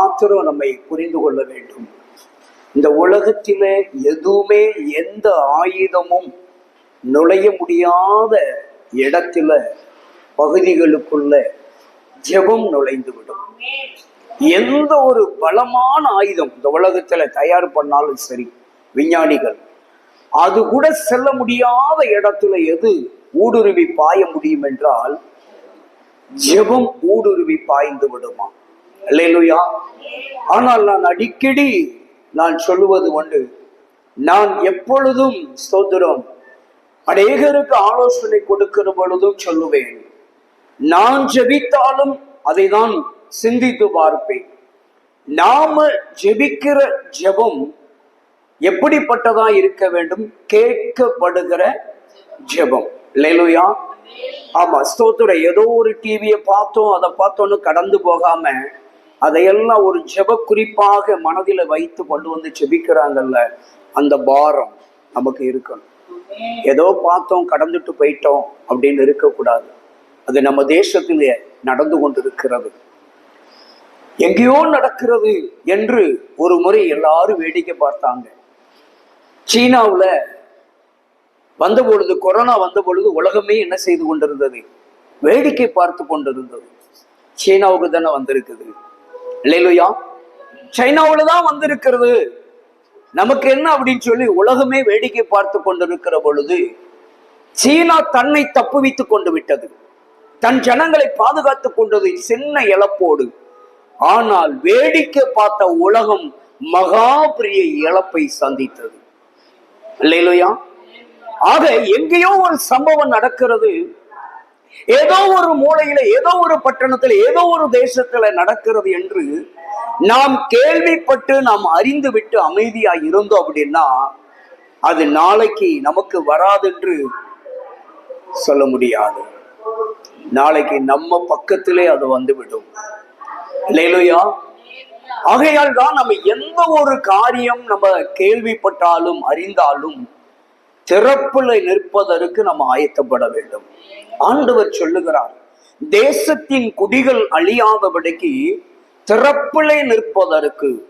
மாத்திரம் நம்மை புரிந்து கொள்ள வேண்டும். இந்த உலகத்திலே எதுவுமே எந்த ஆயுதமும் நுழைய முடியாத இடத்துல பகுதிகளுக்குள்ள ஜெபம் நுழைந்து விடும். எந்த ஒரு பலமான ஆயுதம் இந்த உலகத்துல தயார் பண்ணாலும் சரி விஞ்ஞானிகள் அது கூட செல்ல முடியாத இடத்துல எது ஊடுருவி பாய முடியும் என்றால் ஜெபம் ஊடுருவி பாய்ந்து விடுமா? அல்லேலூயா. ஆனால் நான் அடிக்கடி நான் சொல்லுவது ஒன்று நான் எப்பொழுதும் ஸ்தோத்திரம். அநேகருக்கு ஆலோசனை கொடுக்கிற பொழுதும் சொல்லுவேன். நான் ஜெபித்தாலும் அதை தான் சிந்தித்து பார்ப்பேன். நாம ஜெபிக்கிற ஜெபம் எப்படிப்பட்டதா இருக்க வேண்டும்? கேட்கப்படுகிற ஜெபம். இல்லையா ஆமா ஸ்தோத்திரம். ஏதோ ஒரு டிவியை பார்த்தோம் அதை பார்த்தோன்னு கடந்து போகாம அதையெல்லாம் ஒரு ஜெப குறிப்பாக மனதில வைத்து கொண்டு வந்து ஜெபிக்கிறாங்கல்ல அந்த பாரம் நமக்கு இருக்கணும். ஏதோ பார்த்தோம் கடந்துட்டு போயிட்டோம் அப்படின்னு இருக்கக்கூடாது. அது நம்ம தேசத்திலே நடந்து கொண்டிருக்கிறது. எங்கேயோ நடக்கிறது என்று ஒரு முறை எல்லாரும் வேடிக்கை பார்த்தாங்க. சீனாவுல வந்த பொழுது கொரோனா வந்த பொழுது உலகமே என்ன செய்து கொண்டிருந்தது? வேடிக்கை பார்த்து கொண்டிருந்தது. சீனாவுக்கு தானே வந்திருக்குது. இல்லையா சைனாவில தான் வந்திருக்கிறது. நமக்கு என்ன அப்படின்னு சொல்லி உலகமே வேடிக்கை பார்த்து கொண்டிருக்கிற பொழுது சீனா தன்னை தப்புவித்துக் கொண்டு விட்டது. தன் ஜனங்களை பாதுகாத்துக் கொண்டது சின்ன இழப்போடு. ஆனால் வேடிக்கை பார்த்த உலகம் மகா பெரிய இழப்பை சந்தித்தது. இல்லையா ஆக எங்கேயோ ஒரு சம்பவம் நடக்கிறது. ஏதோ ஒரு மூலையில ஏதோ ஒரு பட்டணத்துல ஏதோ ஒரு தேசத்துல நடக்கிறது என்று நாம் கேள்விப்பட்டு நாம் அறிந்து விட்டு அமைதியா இருந்தோம் அப்படின்னா அது நாளைக்கு நமக்கு வராதென்று சொல்ல முடியாது. நாளைக்கு நம்ம பக்கத்திலே அது வந்துவிடும். இல்லையா ஆகையால் தான் நம்ம எந்த ஒரு காரியம் நம்ம கேள்விப்பட்டாலும் அறிந்தாலும் திறப்புல நிற்பதற்கு நம்ம ஆயத்தப்பட வேண்டும். ஆண்டவர் சொல்லுகிறார் தேசத்தின் குடிகள் அழியாதபடிக்கு திறப்பிலே நிற்பதற்கு